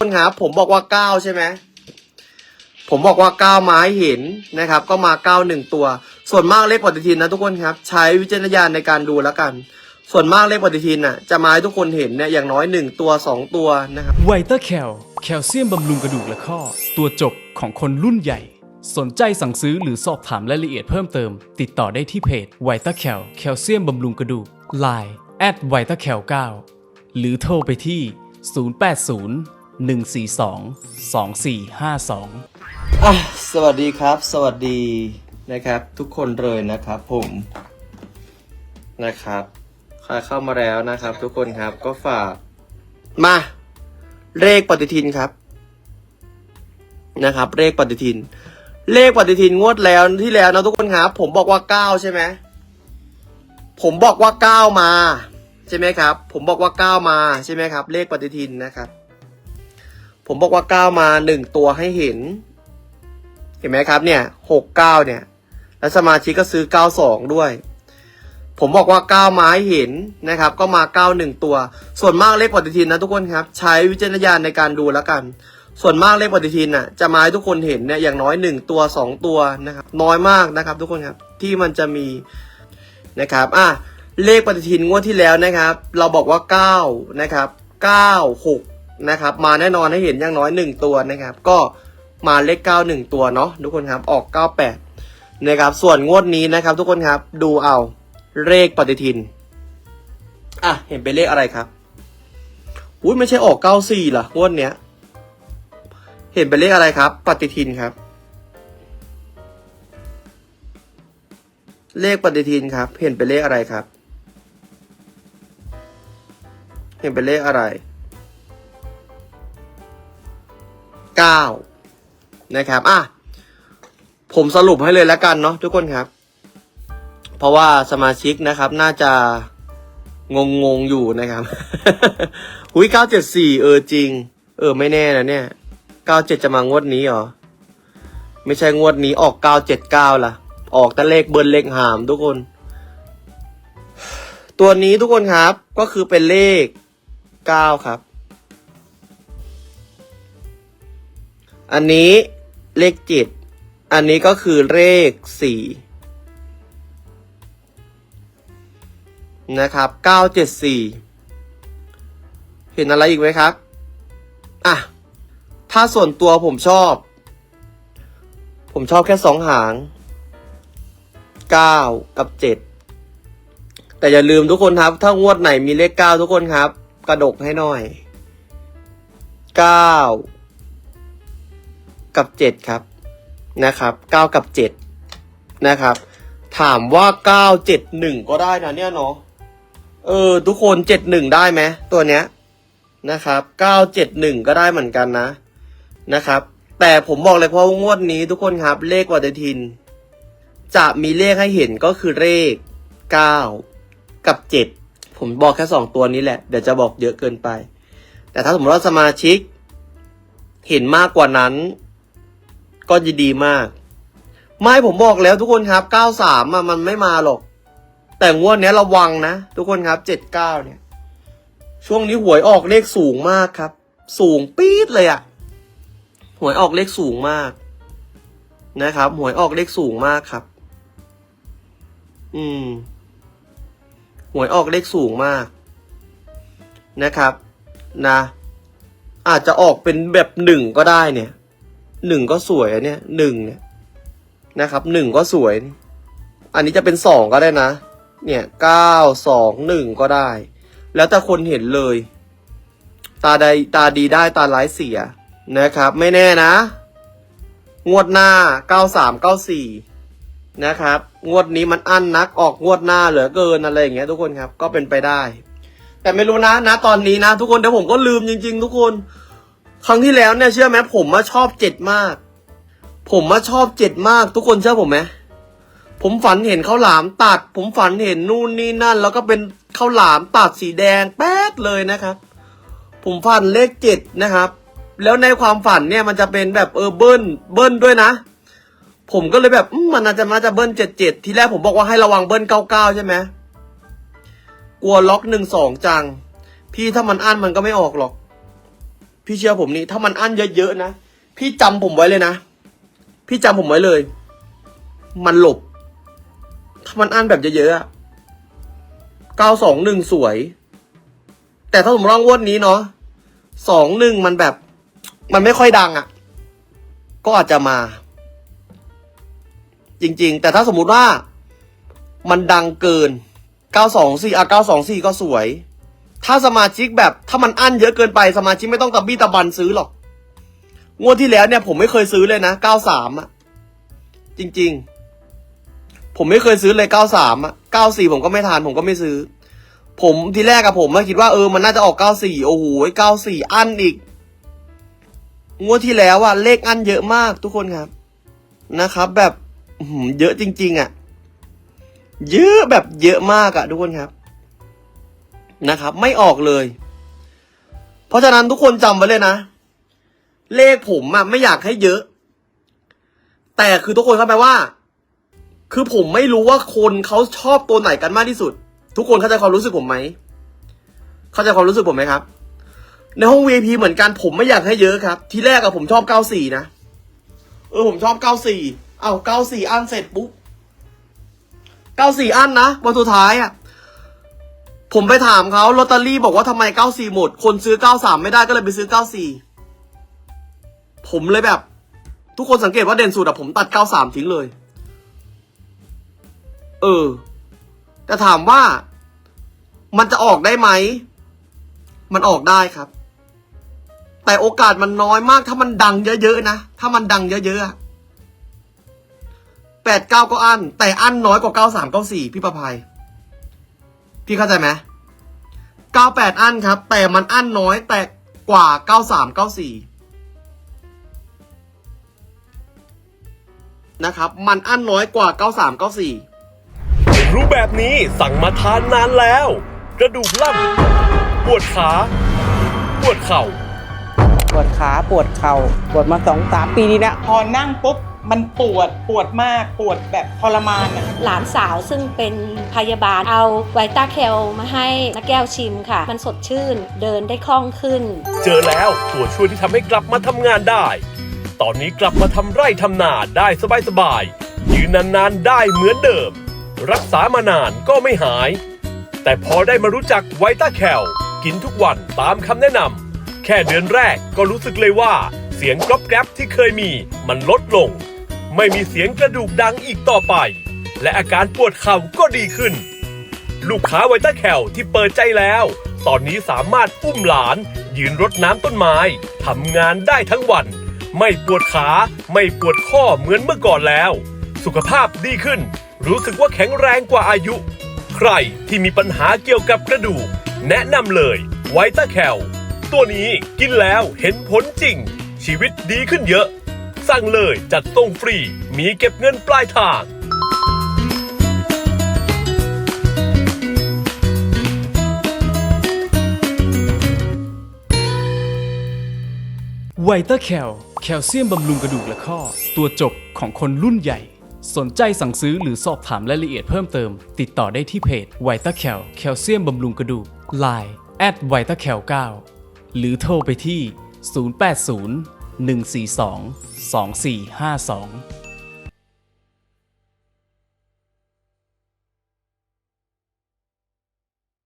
คนครับผมบอกว่าเก้าใช่ไหมผมบอกว่าเก้าไม้เห็นนะครับ ก็มาเก้าหนึ่งตัว ส่วนมากเลขปฏิทินนะทุกคนครับ ใช้วิจารณญาณในการดูแล้วกัน ส่วนมากเลขปฏิทินน่ะจะมาให้ทุกคนเห็นเนี่ยอย่างน้อยหนึ่งตัวสองตัวนะครับไวเตอร์แคลแคลเซียมบำรุงกระดูกและข้อ ตัวจบของคนรุ่นใหญ่ สนใจสั่งซื้อหรือสอบถามรายละเอียดเพิ่มเติม ติดต่อได้ที่เพจไวเตอร์แคลแคลเซียมบำรุงกระดูก Line แอดไวเตอร์แคล9หรือโทรไปที่ 080 142 2452 อะ สวัสดีครับ สวัสดีนะครับ ทุกคนเลยนะครับผมนะครับใครเข้ามาแล้วนะครับ ทุกคนครับก็ฝากมา เลขปฏิทินครับ นะครับ เลขปฏิทิน เลขปฏิทินงวดแล้วที่แล้วนะทุกคนครับ ผมบอกว่าเก้าใช่ไหมผมบอกว่าเก้ามา ใช่ไหมครับ ผมบอกว่าเก้ามาใช่ไหมครับ เลขปฏิทินนะครับ ผมบอกว่าเก้ามาหนึ่งตัวให้เห็น เห็นไหมครับเนี่ยหกเก้าเนี่ย แล้วสมาชิกก็ซื้อเก้าสองด้วย ผมบอกว่าเก้าไม้เห็นนะครับ ก็มาเก้าหนึ่งตัว ส่วนมากเลขปฏิทินนะทุกคนครับ ใช้วิจารณญาณในการดูแล้วกัน ส่วนมากเลขปฏิทินน่ะจะมาให้ทุกคนเห็นเนี่ยอย่างน้อยหนึ่งตัวสองตัวนะครับ น้อยมากนะครับ ทุกคนครับที่มันจะมีนะครับอะเลขปฏิทินงวดที่แล้วนะครับ เราบอกว่าเก้านะครับเก้าหก นะครับ มาแน่นอนให้เห็นอย่างน้อยหนึ่งตัวนะครับ ก็มาเลขเก้าหนึ่งตัวเนาะทุกคนครับออกเก้าแปดนะครับ ส่วนงวดนี้นะครับ ทุกคนครับดูเอาเลขปฏิทินอะเห็นเป็นเลขอะไรครับอุ้ยไม่ใช่ออกเก้าสี่หรองวดเนี้ย เห็นเป็นเลขอะไรครับ ปฏิทินครับ เลขปฏิทินครับ เห็นเป็นเลขอะไรครับ เห็นเป็นเลขอะไร เก้านะครับ อะ ผมสรุปให้เลยแล้วกันเนาะทุกคนครับ เพราะว่าสมาชิกนะครับ น่าจะงงงอยู่นะครับ หุยเก้าเจ็ดสี่เออจริง เออไม่แน่นะเนี่ยเก้าเจ็ดจะมางวดนี้เหรอ ไม่ใช่งวดนี้ออกเก้าเจ็ดเก้าล่ะ ออกแต่เลขเบิร์นเลขหามทุกคน ตัวนี้ทุกคนครับ ก็คือเป็นเลขเก้าครับ อันนี้เลขเจ็ดอันนี้ก็คือเลขสี่นะครับเก้าเจ็ดสี่เห็นอะไรอีกไหมครับ อะ ถ้าส่วนตัวผมชอบ ผมชอบแค่สองหางเก้ากับเจ็ดแต่อย่าลืมทุกคนครับ ถ้างวดไหนมีเลขเก้าทุกคนครับ กระดกให้หน่อยเก้า กับเจ็ดครับนะครับเก้ากับเจ็ดนะครับ ถามว่าเก้าเจ็ดหนึ่งก็ได้นะเนี่ยเนาะเออ ทุกคนเจ็ดหนึ่งได้ไหมตัวเนี้ยนะครับ971ก็ได้เหมือนกันนะนะครับ แต่ผมบอกเลยเพราะงวดนี้ทุกคนครับ เลขปฏิทิน จะมีเลขให้เห็นก็คือเลข9กับ7ผมบอกแค่2ตัวนี้แหละ เดี๋ยวจะบอกเยอะเกินไป แต่ถ้าสมมติว่าสมาชิก เห็นมากกว่านั้น ก็จะดีมาก ไม่ผมบอกแล้วทุกคนครับ93อะมันไม่มาหรอก แต่งวดเนี้ยระวังนะ ทุกคนครับ79เนี่ย ช่วงนี้หวยออกเลขสูงมากครับ สูงปี๊ดเลยอะหวยออกเลขสูงมากนะครับ หวยออกเลขสูงมากครับ อืม หวยออกเลขสูงมาก นะครับ นะ อาจจะออกเป็นแบบหนึ่งก็ได้เนี่ย หนึ่งก็สวยอะเนี่ยหนึ่งเนี่ยนะครับหนึ่งก็สวย อันนี้จะเป็นสองก็ได้นะ เนี่ยเก้าสองหนึ่งก็ได้ แล้วแต่คนเห็นเลย ตาใดตาดีได้ตาร้ายเสียนะครับ ไม่แน่นะ งวดหน้า9394นะครับ งวดนี้มันอั้นนักออกงวดหน้าเหลือเกินอะไรอย่างเงี้ยทุกคนครับก็เป็นไปได้ แต่ไม่รู้นะนะตอนนี้นะ ทุกคนเดี๋ยวผมก็ลืมจริง ๆ ทุกคน ครั้งที่แล้วเนี่ยเชื่อไหมผมมาชอบเจ็ดมาก ผมมาชอบเจ็ดมาก ทุกคนเชื่อผมไหมผมฝันเห็นข้าวหลามตัด ผมฝันเห็นนู่นนี่นั่น แล้วก็เป็นข้าวหลามตัดสีแดงแป๊ดเลยนะครับ ผมฝันเลขเจ็ดนะครับ แล้วในความฝันเนี่ยมันจะเป็นแบบเออเบิ้ลเบิ้ลด้วยนะ ผมก็เลยแบบมันน่าจะมาจะเบิ้ลเจ็ดเจ็ดทีแรกผมบอกว่าให้ระวังเบิ้ลเก้าเก้าใช่ไหมกลัวล็อกหนึ่งสองจัง พี่ถ้ามันอั้นมันก็ไม่ออกหรอก พี่เชื่อผมนี่ถ้ามันอั้นเยอะๆนะพี่จำผมไว้เลยนะพี่จำผมไว้เลย มันหลบ ถ้ามันอั้นแบบเยอะๆอะเก้าสองหนึ่งสวย แต่ถ้าผมร่องวดนี้เนาะสองหนึ่งมันแบบ มันไม่ค่อยดังอะ่ะ ก็อาจจะมา จริง ๆ แต่ถ้าสมมุติว่า มันดังเกิน924อะ924ก็สวย ถ้าสมาชิกแบบถ้ามันอั้นเยอะเกินไปสมาชิกไม่ต้องตะบี้ตะบันซื้อหรอก งวดที่แล้วเนี่ยผมไม่เคยซื้อเลยนะ93อะจริง ๆ ผมไม่เคยซื้อเลย93อะ94ผมก็ไม่ทานผมก็ไม่ซื้อ ผมทีแรกอะผมมาคิดว่าเออมันน่าจะออก94โอ้โห94อั้นอีก งวดที่แล้วอะเลขอั้นเยอะมากทุกคนครับ นะครับ แบบเยอะจริง ๆอะเยอะแบบเยอะมากอะทุกคนครับ นะครับ ไม่ออกเลย เพราะฉะนั้นทุกคนจำไว้เลยนะ เลขผมอะไม่อยากให้เยอะ แต่คือทุกคนเข้าใจว่า คือผมไม่รู้ว่าคนเขาชอบตัวไหนกันมากที่สุด ทุกคนเข้าใจความรู้สึกผมไหมเข้าใจความรู้สึกผมไหมครับ ในห้อง VIP เหมือนกันผมไม่อยากให้เยอะครับ ที่แรกอะผมชอบ 94 นะ เออผมชอบ 94 เอา94 อันเสร็จปุ๊บ 94 อันนะวันสุดท้ายอะ ผมไปถามเขาลอตเตอรี่บอกว่าทำไม 94 หมด คนซื้อ 93 ไม่ได้ก็เลยไปซื้อ 94 ผมเลยแบบ ทุกคนสังเกตว่าเด่นสุดอะผมตัด 93 ทิ้งเลย เออ แต่ถามว่ามันจะออกได้ไหม มันออกได้ครับ แต่โอกาสมันน้อยมาก ถ้ามันดังเยอะๆนะ ถ้ามันดังเยอะๆแปดเก้าก็อัน แต่อันน้อยกว่าเก้าสามเก้าสี่พี่ประภัย พี่เข้าใจไหมเก้าแปดอันครับ แต่มันอันน้อยแต่กว่าเก้าสามเก้าสี่นะครับ มันอันน้อยกว่าเก้าสามเก้าสี่รู้แบบนี้สั่งมาทานนานแล้ว กระดูกล่ำปวดขา ปวดเข่า ปวดขาปวดเข่าปวดมาสองสามปีนี้แล้วพอนั่งปุ๊บ มันปวดปวดมากปวดแบบทรมานอะหลานสาวซึ่งเป็นพยาบาลเอาไวต้าแคลมาให้นักแก้วชิมค่ะ มันสดชื่นเดินได้คล่องขึ้น เจอแล้วตัวช่วยที่ทำให้กลับมาทำงานได้ ตอนนี้กลับมาทำไร่ทำนาได้สบายๆยืนนานๆได้เหมือนเดิม รักษามานานก็ไม่หาย แต่พอได้มารู้จักไวต้าแคลกินทุกวันตามคำแนะนำแค่เดือนแรกก็รู้สึกเลยว่าเสียงกรอบแกรบที่เคยมีมันลดลง ไม่มีเสียงกระดูกดังอีกต่อไป และอาการปวดเข่าก็ดีขึ้น ลูกค้าไวต้าแคลที่เปิดใจแล้ว ตอนนี้สามารถอุ้มหลาน ยืนรดน้ำต้นไม้ทำงานได้ทั้งวัน ไม่ปวดขาไม่ปวดข้อเหมือนเมื่อก่อนแล้ว สุขภาพดีขึ้น รู้สึกว่าแข็งแรงกว่าอายุ ใครที่มีปัญหาเกี่ยวกับกระดูก แนะนำเลยไวต้าแคลตัวนี้กินแล้วเห็นผลจริง ชีวิตดีขึ้นเยอะ สั่งเลย จัดส่งฟรี มีเก็บเงินปลายทางไวเตอร์แคลแคลเซียมบำรุงกระดูกและข้อ ตัวจบของคนรุ่นใหญ่ สนใจสั่งซื้อหรือสอบถามรายละเอียดเพิ่มเติม ติดต่อได้ที่เพจไวต้าแคลแคลเซียมบำรุงกระดูก Line แอดไวต้าแคล9หรือโทรไปที่ 080 142 2452